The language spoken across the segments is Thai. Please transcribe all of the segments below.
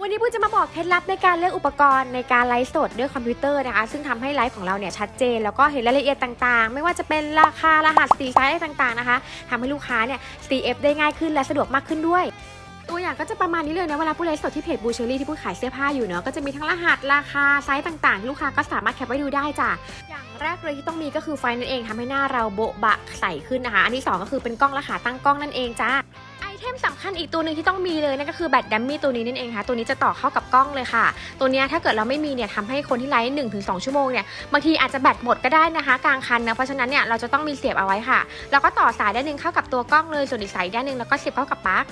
วันนี้ปุ้ยจะมาบอกเคล็ดลับในการเลือกอุปกรณ์ในการไลฟ์สดด้วยคอมพิวเตอร์นะคะ ซึ่งทำให้ไลฟ์ของเราเนี่ยชัดเจน แล้วก็เห็นรายละเอียดต่างๆ ไม่ว่าจะเป็นราคารหัสสีไซส์อะไรต่างๆนะคะทำให้ลูกค้าเนี่ย CF ได้ง่ายขึ้นและสะดวกมากขึ้นด้วยตัวอย่างก็จะประมาณนี้เลยนะเวลาปุ้ไลฟ์สดที่เพจบูเชอรี่ที่ปุ้ขายเสื้อผ้าอยู่เนาะก็จะมีทั้งรหัสราคาไซส์ต่างๆ ลูกค้าก็สามารถแคปไว้ดูได้จ้ะอย่างแรกเลยที่ต้องมีก็คือไฟนั่นเองทำให้หน้าเราโบ๊ะบะใสขึ้นนะคะ อันที่สองก็คือเป็นกล้องและขาตั้งกล้องนั่นเองจ้า เทมสำคัญอีกตัวหนึ่งที่ต้องมีเลยนั่นก็คือแบตดัมมี่ตัวนี้นั่นเองค่ะ ตัวนี้จะต่อเข้ากับกล้องเลยค่ะ ตัวนี้ถ้าเกิดเราไม่มีเนี่ยทำให้คนที่ไลฟ์หนึ่งถึงสองชั่วโมงเนี่ยบางทีอาจจะแบตหมดก็ได้นะคะ กลางคันนะเพราะฉะนั้นเนี่ยเราจะต้องมีเสียบเอาไว้ค่ะ แล้วก็ต่อสายด้านหนึ่งเข้ากับตัวกล้องเลยส่วนอีกสายด้านหนึ่งแล้วก็เสียบเข้ากับปลั๊ก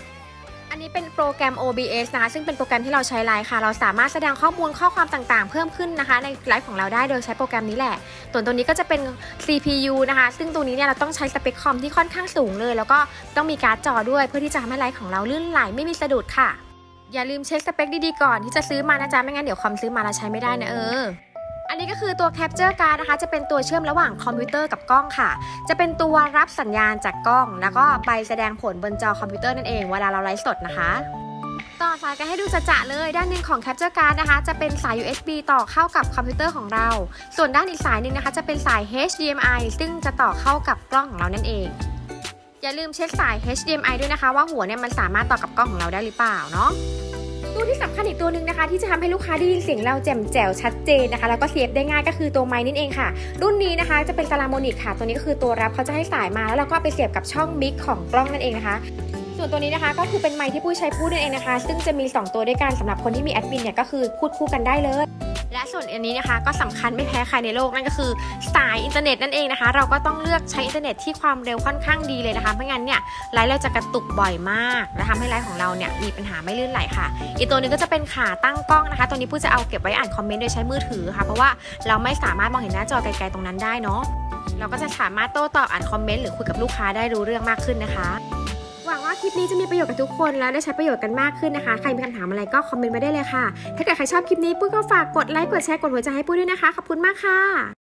อันนี้เป็นโปรแกรม OBS นะคะ ซึ่งเป็นโปรแกรมที่เราใช้ไลฟ์ค่ะ เราสามารถแสดงข้อมูลข้อความต่างๆ เพิ่มขึ้นนะคะ ในไลฟ์ของเราได้โดยใช้โปรแกรมนี้แหละส่วนตัวนี้ก็จะเป็น CPU นะคะ ซึ่งตัวนี้เนี่ยเราต้องใช้สเปคคอมที่ค่อนข้างสูงเลย แล้วก็ต้องมีการ์ดจอด้วย เพื่อที่จะทำให้ไลฟ์ของเราลื่นไหลไม่มีสะดุดค่ะ อย่าลืมเช็คสเปคดีๆก่อนที่จะซื้อมานะจ๊ะไม่งั้นเดี๋ยวคอมซื้อมาแล้วใช้ไม่ได้นะเออ อันนี้ก็คือตัว Capture Card นะคะ จะเป็นตัวเชื่อมระหว่างคอมพิวเตอร์กับกล้องค่ะ จะเป็นตัวรับสัญญาณจากกล้อง แล้วก็ไปแสดงผลบนจอคอมพิวเตอร์นั่นเองเวลาเราไลฟ์สดนะคะต่อสายกันให้ดูจะเลย ด้านหนึ่งของ Capture Card นะคะ จะเป็นสาย USB ต่อเข้ากับคอมพิวเตอร์ของเรา ส่วนด้านอีกสายหนึ่งนะคะ จะเป็นสาย HDMI ซึ่งจะต่อเข้ากับกล้องของเรานั่นเอง อย่าลืมเช็คสาย HDMI ด้วยนะคะ ว่าหัวเนี่ยมันสามารถต่อกับกล้องของเราได้หรือเปล่าเนาะ ลที่สำคัญอีกตัวหนึ่งนะคะ ที่จะทำให้ลูกค้าได้ยินเสียงเราแจ่มแจ๋วชัดเจนนะคะ แล้วก็เซฟได้ง่ายก็คือตัวไม้นั่นเองค่ะ รุ่นนี้นะคะจะเป็นซาลาโมนิกค่ะ ตัวนี้ก็คือตัวรับเขาจะให้สายมาแล้วเราก็ไปเสียบกับช่องมิกของกล้องนั่นเองนะคะส่วนตัวนี้นะคะก็คือเป็นไม้ที่ปุ้ยใช้พูดนั่นเองนะคะ ซึ่งจะมี 2 ตัวด้วยกันสำหรับคนที่มีแอดมินเนี่ยก็คือพูดคู่กันได้เลย ส่วนอันนี้นะคะก็สำคัญไม่แพ้ใครในโลกนั่นก็คือสายอินเทอร์เน็ตนั่นเองนะคะ เราก็ต้องเลือกใช้อินเทอร์เน็ตที่ความเร็วค่อนข้างดีเลยนะคะไม่งั้นเนี่ยไลฟ์เราจะกระตุกบ่อยมาก และทำให้ไลฟ์ของเราเนี่ยมีปัญหาไม่ลื่นไหลค่ะ อีกตัวหนึงก็จะเป็นขาตั้งกล้องนะคะ ตัวนี้ผู้จะเอาเก็บไว้อ่านคอมเมนต์โดยใช้มือถือค่ะ เพราะว่าเราไม่สามารถมองเห็นหน้าจอไกลๆตรงนั้นได้เนาะเราก็จะสามารถโต้ตอบอ่านคอมเมนต์หรือคุยกับลูกค้าได้รู้เรื่องมากขึ้นนะคะ ลิปนี้จะมีประโยชน์กับทุกคนแล้วได้ใช้ประโยชน์กันมากขึ้นนะคะ ใครมีคำถามอะไรก็คอมเมนต์มาได้เลยค่ะ ถ้าเกิดใครชอบคลิปนี้ปุ้ยก็ฝากกดไลค์กดแชร์กดหัวใจให้ปุ้ยด้วยนะคะ ขอบคุณมากค่ะ